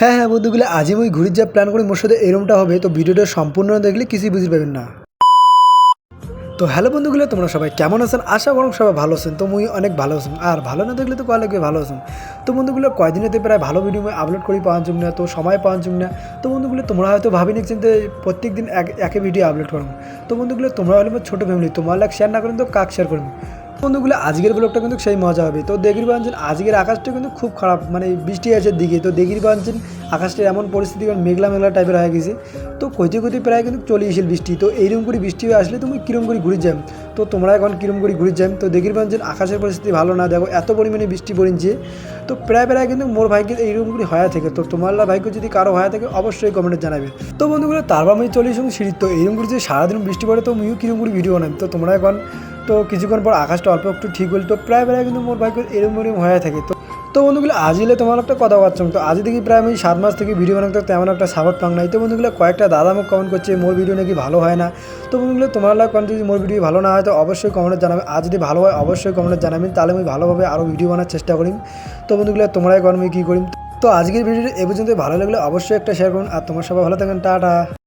হ্যাঁ হ্যাঁ বন্ধুগুলো আজই মুই ঘুরির যা প্ল্যান করি মোর সাথে এরমটা হবে, তো ভিডিওটা সম্পূর্ণ দেখলে কিছুই বুঝতে পারবেন না। তো হ্যালো বন্ধুগুলো, তোমরা সবাই কেমন আছেন? আশা করুন সবাই ভালো আছেন, তো মুই অনেক ভালো আছেন আর ভালো না দেখলে তো কয়া লাগবে ভালো আছেন? তো বন্ধুগুলো কয়দিনেতে প্রায় ভালো ভিডিও আপলোড করি পাওয়ার জন্য না, তো সময় পাওয়ার জন্য না। তো বন্ধুগুলো, তোমরা হয়তো ভাবি নিচ্ছেন যে প্রত্যেক দিন এক, একে ভিডিও আপলোড করুন তো বন্ধুগুলো, তোমরা হলে ছোটো ফ্যামিলি তোমার লাগ শেয়ার না করেন তো কাক শেয়ার করবেন বন্ধুগুলো, আজকের ব্লগটা কিন্তু সেই মজা হবে। তো দেখির বাঞ্চেন আজকের আকাশটা কিন্তু খুব খারাপ মানে বৃষ্টি আছে দিকে। তো দেখির বাঞ্চেন আকাশটা এমন পরিস্থিতি কারণ মেঘলা মেঘলা টাইপের হয়ে গেছে। তো কইতে কইতে প্রায় কিন্তু চলে এসেছিল বৃষ্টি। তো এইরকম করে বৃষ্টি হয়ে আসলে তুমি কিরম করে ঘুরে যাম তো তোমরা এখন কিরম করে ঘুরে যাম তো দেখির বাঞ্চেন আকাশের পরিস্থিতি ভালো না। দেখো, এত পরিমাণে বৃষ্টি পড়িছে। তো প্রায় প্রায় কিন্তু মোর ভাইকে এইরকম করে হয়ে থাকে। তো তোমার ভাইকে যদি কারও হয়ে থাকে, অবশ্যই কমেন্টে জানাবে। তো বন্ধুগুলো, তারপর আমি চলে এসেছি সিঁড়ি তো এইরকম করে যদি সারাদিন বৃষ্টি পড়ে, তো আমিও কিরম করে ভিডিও বানাই তো তোমরা এখন তো কিছুক্ষণ পর আকাশটা অল্প একটু ঠিক হল তো প্রায় প্রায় কিন্তু মোর বাইক এরম এরম হয়ে থাকে। তো তো বন্ধুগুলো, আজ এলে তোমার একটা কথা পাচ্ছ তো আজ দেখি প্রায় আমি সাত মাস থেকে ভিডিও বানাতে তেমন একটা সাপোর্ট পাং নাই। তো বন্ধুগুলো, কয়েকটা দাদা আমাকে কমেন্ট করছে, মোর ভিডিও নাকি ভালো হয় না? তো বন্ধুগুলো, তোমার লাগ যদি মোর ভিডিও ভালো না হয়, তো অবশ্যই কমেন্টে জানাবে। আর যদি ভালো হয়, অবশ্যই কমেন্টে জানাবেন, তাহলে আমি ভালোভাবে আরও ভিডিও বানার চেষ্টা করি তো বন্ধুগুলো, তোমরাই আমি কী করি তো আজকের ভিডিওটা এ পর্যন্ত ভালো লাগলে অবশ্যই একটা শেয়ার করুন। আর তোমার সবাই ভালো থাকেন টাটা।